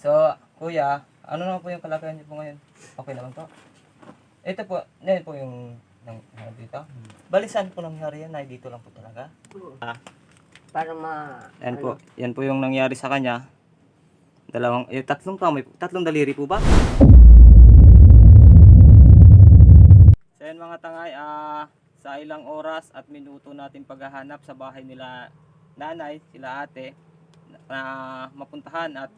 So, kuya, ano naman po yung kalagayan niyo po ngayon? Okay naman po. Ito po, yan po yung nang, ano dito. Balisan po nangyari yan, ay dito lang po talaga. Ah. Para ma... Yan ano, po, yan po yung nangyari sa kanya. Dalawang, eh, tatlong kamay, po- tatlong daliri po ba? So yan mga tangay, ah, sa ilang oras at minuto natin paghahanap sa bahay nila nanay, sila ate, na mapuntahan at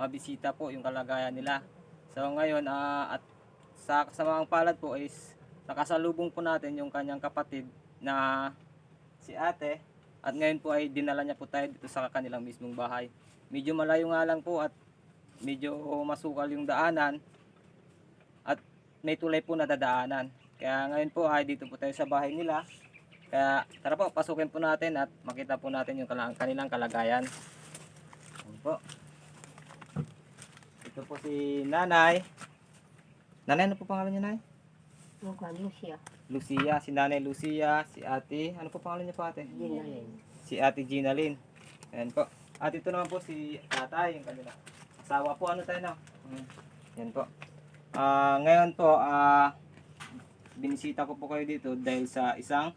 mabisita po yung kalagayan nila. So ngayon, ah, at sa kasamang palad po is nakasalubong po natin yung kanyang kapatid na si ate at ngayon po ay dinala niya po tayo dito sa kanilang mismong bahay. Medyo malayo nga lang po at medyo masukal yung daanan at may tulay po na dadaanan. Kaya ngayon po ay dito po tayo sa bahay nila. Kaya tara po, pasukin po natin at makita po natin yung kanilang kalagayan. Ayan po. Ito po si nanay. Nanay, ano po pangalan niya, nay? Siya. Lucia, si nanay Lucia, si ate, ano po pangalan niya po ate? Ginalin. si Ate Gina Lynn. Ayan po. At ito naman po si tatay, yung kanila. Asawa po, ano tayo na? Hmm. Yan po. Ah, ngayon po, ah, binisita ko po kayo dito dahil sa isang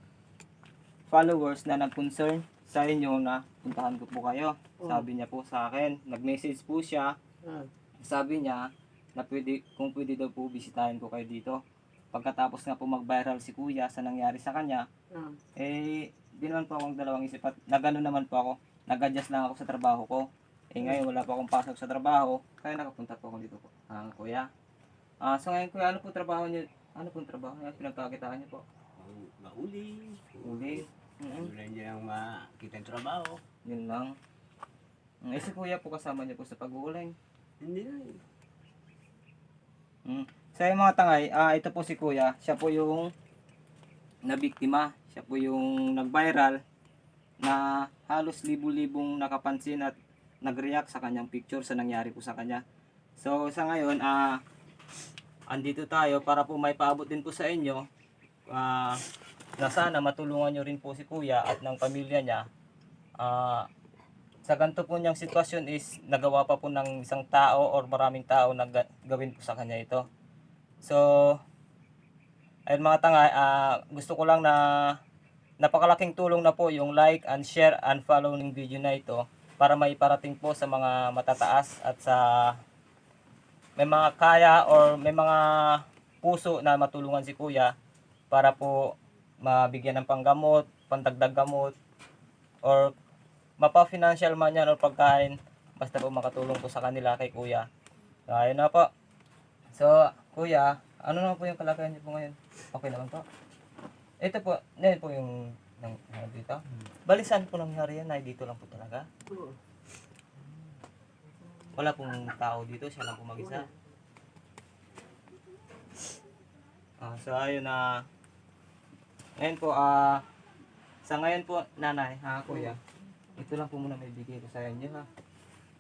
followers na nag-concern sa inyo na puntahan ko po kayo. Sabi niya po sa akin, nag-message po siya, Hmm. Sabi niya na pwede, kung pwede daw po bisitahin ko kayo dito. Pagkatapos nga po mag-viral si kuya sa nangyari sa kanya, Hmm. eh, di naman po akong dalawang isip at nagano naman po ako. Nag-adjust lang ako sa trabaho ko. Eh ngayon wala pa akong pasok sa trabaho, kaya nakapunta po ako dito po. Ah, kuya. Ah, so ngayon kuya, ano po trabaho niyo? Ano po trabaho niyo? Pinagkakitaan niyo po? Ang mahuli. Uli. Mm Wala niya ang makita ang trabaho. Yun lang. Mm, eh si kuya po kasama niyo po sa pag-uuling. Hindi na. Mm. Sa yung mga tangay, ah, ito po si kuya. Siya po yung nabiktima. Siya po yung nag-viral na halos libu-libong nakapansin at nag-react sa kanyang picture sa nangyari po sa kanya. So sa ngayon, ah, andito tayo para po may paabot din po sa inyo ah, na sana matulungan nyo rin po si kuya at ng pamilya niya. Ah, sa ganito po niyang sitwasyon is nagawa pa po ng isang tao or maraming tao na ga- gawin po sa kanya ito. So, ayun mga tanga, ah, gusto ko lang na napakalaking tulong na po yung like and share and follow ng video na ito para maiparating po sa mga matataas at sa may mga kaya or may mga puso na matulungan si kuya para po mabigyan ng panggamot, pandagdag gamot, or mapa-financial man yan or pagkain, basta po makatulong po sa kanila kay kuya. So, ayun na po. So, kuya, ano na po yung kalagayan niyo po ngayon? Okay naman po. Ito po, yan po yung ano dito. Balisan po nangyari yan, ay dito lang po talaga. Wala pong tao dito, siya lang po mag-isa. Ah, so ayun na ngayon po ah sa ngayon po nanay ha kuya ito lang po muna may bigay ko sa inyo ha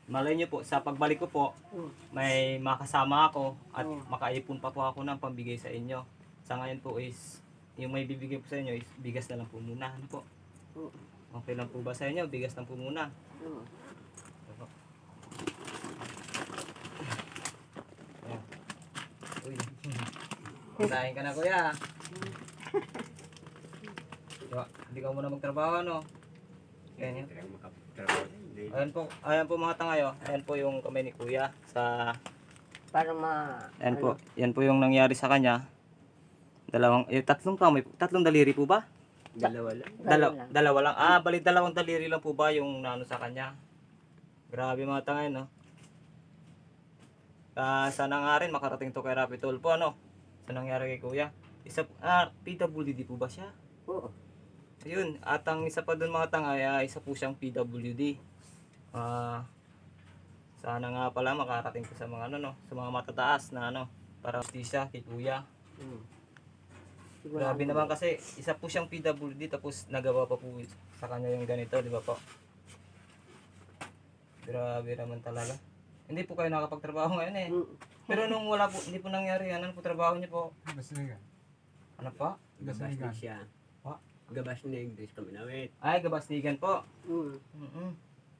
malay nyo po sa pagbalik ko po Oo. may makasama ako at Oo. makaipon pa po ako ng pambigay sa inyo sa ngayon po is yung may bibigay po sa inyo is bigas na lang po muna ano po Oo. okay lang po ba sa inyo bigas lang po muna. Uy. Kain ka na kuya. Diba, hindi ka muna magtrabaho no? Ayan yun. Ayan po, ayan po mga tangayo. Ayan po yung kamay ni kuya sa Para ma... Ayan po, ano, yan po yung nangyari sa kanya. Dalawang, eh, tatlong kamay, po- tatlong daliri po ba? Dalawa lang. Dalaw, lang. dalawa lang. Ah, bali dalawang daliri lang po ba yung nano sa kanya? Grabe mga tangay, no? Ah, sana nga rin makarating to kay Rapitol po, ano? Sa nangyari kay Kuya. Isa, ah, PWD po ba siya? Oo. Ayun, at ang isa pa doon mga tangay, ah, isa po siyang PWD. Ah, sana nga pala makarating ko sa mga ano, no? Sa mga matataas na ano, para justisya kay Kuya. Oo. Grabe naman kasi isa po siyang PWD tapos nagawa pa po sa kanya yung ganito, di ba po? Grabe naman talaga. Hindi po kayo nakapagtrabaho ngayon eh. Oo. Pero nung wala po, hindi po nangyari yan, ano po trabaho niyo po? Basiligan. Ano po? Gabas Gasaligan. ni siya. Ha? Gabas ni English kami nawit. Ay, gabasnigan po. Oo. Mm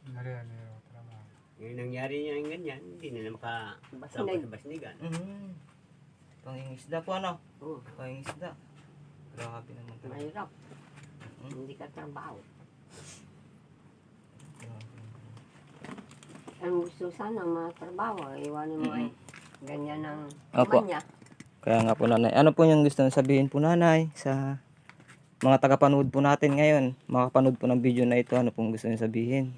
Nari, ano yung trabaho. Nangyari niya yung ganyan, hindi na namaka Basnig. sa basnigan. Mm. Pangingisda po ano? Oo. Pangingisda. Grabe naman talaga. Mahirap. Hmm? Hindi ka trabaho. Grabe. Ang gusto sana matrabaho, iwanin mo ay ganyan ng Opo. manya. Kaya nga po nanay, ano po yung gusto sabihin po nanay sa mga tagapanood po natin ngayon, makapanood po ng video na ito, ano pong gusto niyo sabihin?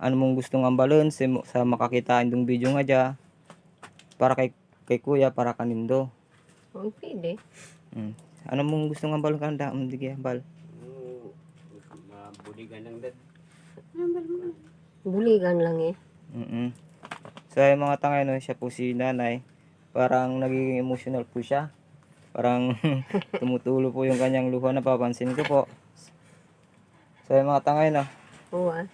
Ano mong gustong ambalon sa, sa makakita itong video nga dya, para kay, kay kuya, para kanindo. Ang pwede. Mm. Ano mong gustong ambalon kanda? Um, dige, ambal. Oo. Mabuligan ng dad. Buligan lang eh. Mm So yung mga tangay no, siya po si nanay, parang nagiging emotional po siya. Parang tumutulo po yung kanyang luha na papansin ko po. So yung mga tangay no, Oo ah.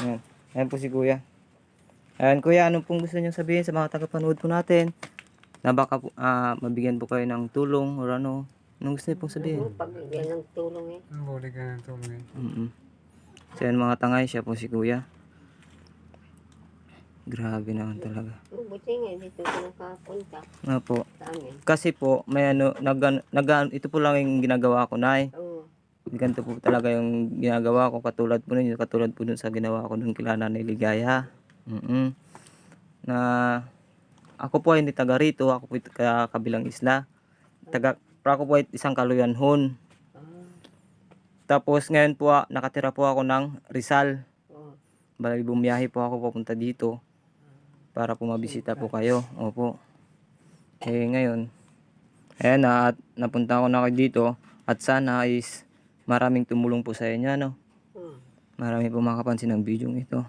Ayan. Ayan po si kuya. Ayan kuya, ano pong gusto niyo sabihin sa mga tagapanood po natin? Na baka po, ah, mabigyan po kayo ng tulong or ano. Anong gusto niyo pong sabihin? Ano, pagbigyan ng tulong eh. Ang buli ka ng tulong eh. Mm So ayan mga tangay, siya po si kuya. Grabe naman talaga. Buti nga, dito ko nakapunta Nga po. sa amin. Kasi po, may ano, nag, nag, ito po lang yung ginagawa ko, Nay. Oo. Ganito po talaga yung ginagawa ko, katulad po ninyo, katulad po dun sa ginawa ko dun kila Nanay Ligaya. mm Na, ako po ay hindi taga rito, ako po ay taga kabilang isla. Taga, ako po ay isang kaluyanhon. Ah, Tapos ngayon po, ah, nakatira po ako ng Rizal. oo. Bali bumiyahe po ako papunta dito para po mabisita po kayo. Opo. Eh ngayon, ayan na at napunta ako na kayo dito at sana is maraming tumulong po sa inyo no. Oo. Marami po makapansin ng video ito.